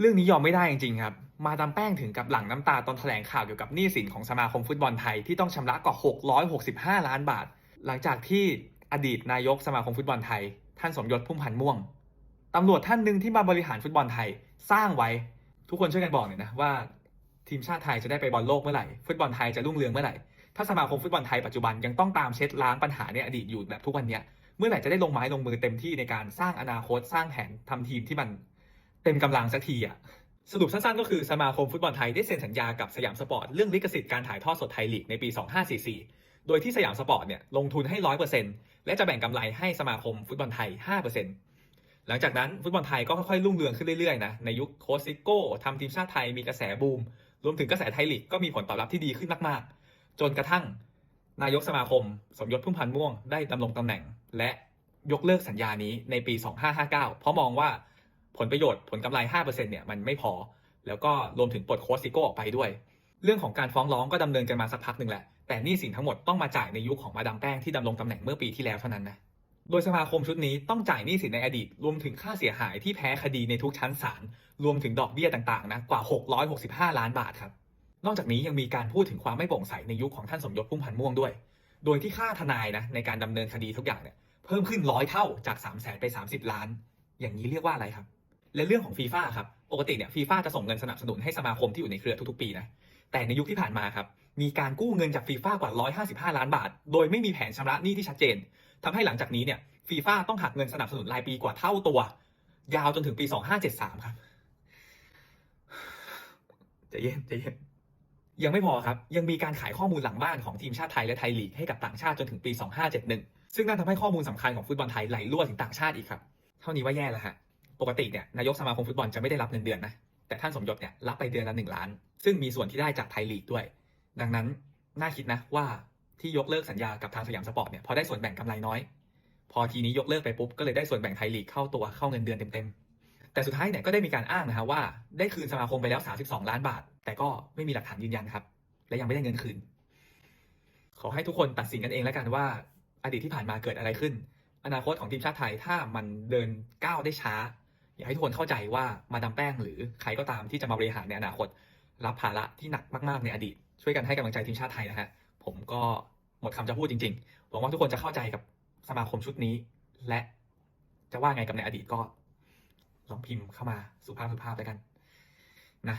เรื่องนี้ยอมไม่ได้จริงๆครับ มาดามแป้งถึงกับหลั่งน้ำตาตอนแถลงข่าวเกี่ยวกับหนี้สินของสมาคมฟุตบอลไทยที่ต้องชำระกว่า 665 ล้านบาท หลังจากที่อดีตนายกสมาคมฟุตบอลไทย ท่านสมยศพุ่มพันธ์ม่วงตำรวจท่านหนึ่งที่มาบริหารฟุตบอลไทยสร้างไว้ ทุกคนช่วยกันบอกหน่อยนะว่า ทีมชาติไทยจะได้ไปบอลโลกเมื่อไหร่ฟุตบอลไทยจะรุ่งเรืองเมื่อไหร่ถ้าสมาคมฟุตบอลไทยปัจจุบันยังต้องตามเช็ดล้างปัญหาในอดีตอยู่แบบทุกวันเนี้ยเมื่อไหร่จะได้ลงไม้ลงมือเต็มที่ในการสร้างอนาคตสร้างแผนทำทีมที่มัน ต็มกำลังสักทีอะสรุปสั้นๆ ก็คือสมาคมฟุตบอลไทยได้เซ็นสัญญากับสยามสปอร์ต เรื่องลิขสิทธิ์การถ่ายทอดสดไทยลีกในปี 2544 โดยที่สยามสปอร์ตเนี่ยลงทุนให้ 100%และจะแบ่งกำไรให้สมาคมฟุตบอลไทย 5%หลังจากนั้นฟุตบอลไทยก็ค่อยๆรุ่งเรืองขึ้นเรื่อยๆนะในยุคโค้ชซิโก้ทำทีมชาติไทยมีกระแสบูม รวมถึงกระแสไทยลีกก็มีผลตอบรับที่ดีขึ้นมากๆ จนกระทั่ง นายกสมาคม สมยศพุ่มพันธ์ม่วงได้ดำรงตำแหน่ง และยกเลิกสัญญานี้ในปี 2559 เพราะมองว่า ผลประโยชน์ผลกำไร 5%เนี่ยมันไม่พอ แล้วก็รวมถึงปลดโค้ชซิโก้ออกไปด้วย เรื่องของการฟ้องร้องก็ดำเนินกันมาสักพักหนึ่งแหละ แต่นี้สินทั้งหมดต้องมาจ่ายในยุคของมาดามแป้งที่ดำรงตำแหน่งเมื่อปีที่แล้วเท่านั้นนะ โดยสมาคมชุดนี้ต้องจ่ายหนี้สินในอดีต รวมถึงค่าเสียหายที่แพ้คดีในทุกชั้นศาล รวมถึงดอกเบี้ยต่างๆนะกว่า 665 ล้านบาทครับ นอกจากนี้ยังมีการพูดถึงความไม่โปร่งใสในยุคของท่านสมยศพุ่มพันธ์ม่วงด้วย โดยที่ค่าทนายนะในการดำเนินคดีทุกอย่างเนี่ยเพิ่มขึ้นร้อยเท่าจาก 3 0 0แสนไป 30 ล้าน อย่างนี้เรียกว่าอะไรครับ และเรื่องของฟีฟ่าครับปกติเนี่ยฟีฟ่าจะส่งเงินสนับสนุนให้สมาคมที่อยู่ในเครือทุกๆปีนะแต่ในยุคที่ผ่านมาครับมีการกู้เงินจากฟีฟ่ากว่า 155 ล้านบาท โดยไม่มีแผนชำระหนี้ที่ชัดเจนทำให้หลังจากนี้เนี่ยฟีฟ่าต้องหักเงินสนับสนุนรายปีกว่าเท่าตัว ยาวจนถึงปี 2573 ครับใจเย็นใจเย็นยังไม่พอครับ ยังมีการขายข้อมูลหลังบ้านของทีมชาติไทยและไทยลีกให้กับต่างชาติจนถึงปี 2571 ซึ่งนั่นทำให้ข้อมูลสำคัญของฟุตบอลไทยไหลรั่วถึงต่างชาติอีกครับ เท่านี้ว่าแย่แล้วฮะ ปกติเนี่ยนายกสมาคมฟุตบอลจะไม่ได้รับเงินเดือนนะแต่ท่านสมยศเนี่ยรับไปเดือนละหนึ่งล้าน ซึ่งมีส่วนที่ได้จากไทยลีกด้วย ดังนั้นน่าคิดนะว่าที่ยกเลิกสัญญากับทางสยามสปอร์ตเนี่ยพอได้ส่วนแบ่งกำไรน้อย พอทีนี้ยกเลิกไปปุ๊บก็เลยได้ส่วนแบ่งไทยลีกเข้าตัวเข้าเงินเดือนเต็มๆแต่สุดท้ายเนี่ยก็ได้มีการอ้างนะฮะว่าได้คืนสมาคมไปแล้ว 32 ล้านบาท แต่ก็ไม่มีหลักฐานยืนยันครับ และยังไม่ได้เงินคืน ขอให้ทุกคนตัดสินกันเองแล้วกันว่า อดีตที่ผ่านมาเกิดอะไรขึ้น อนาคตของทีมชาติไทยถ้ามันเดินก้าวได้ช้า อยากให้ทุกคนเข้าใจว่ามาดามแป้งหรือใครก็ตามที่จะมาบริหารในอนาคต รับภาระที่หนักมากๆในอดีต ช่วยกันให้กำลังใจทีมชาติไทยนะฮะผมก็หมดคำจะพูดจริงๆหวังว่าทุกคนจะเข้าใจกับสมาคมชุดนี้ และจะว่าไงกับในอดีตก็ ลองพิมพ์เข้ามาสุภาพสุภาพแล้วกัน นะ